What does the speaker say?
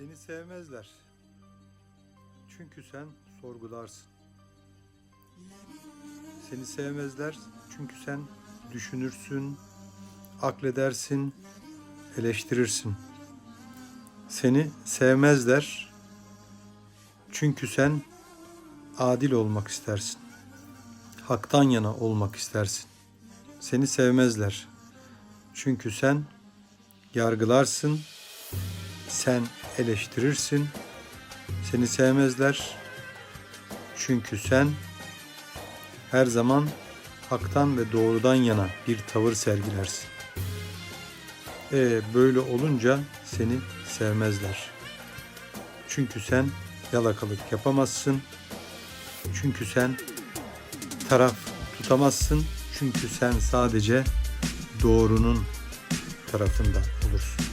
Seni sevmezler. Çünkü sen sorgularsın. Seni sevmezler çünkü sen düşünürsün, akledersin, eleştirirsin. Seni sevmezler çünkü sen adil olmak istersin. Haktan yana olmak istersin. Seni sevmezler. Çünkü sen yargılarsın, sen eleştirirsin. Seni sevmezler. Çünkü sen her zaman haktan ve doğrudan yana bir tavır sergilersin. E böyle olunca seni sevmezler. Çünkü sen yalakalık yapamazsın. Çünkü sen taraf tutamazsın. Çünkü sen sadece doğrunun tarafında olursun.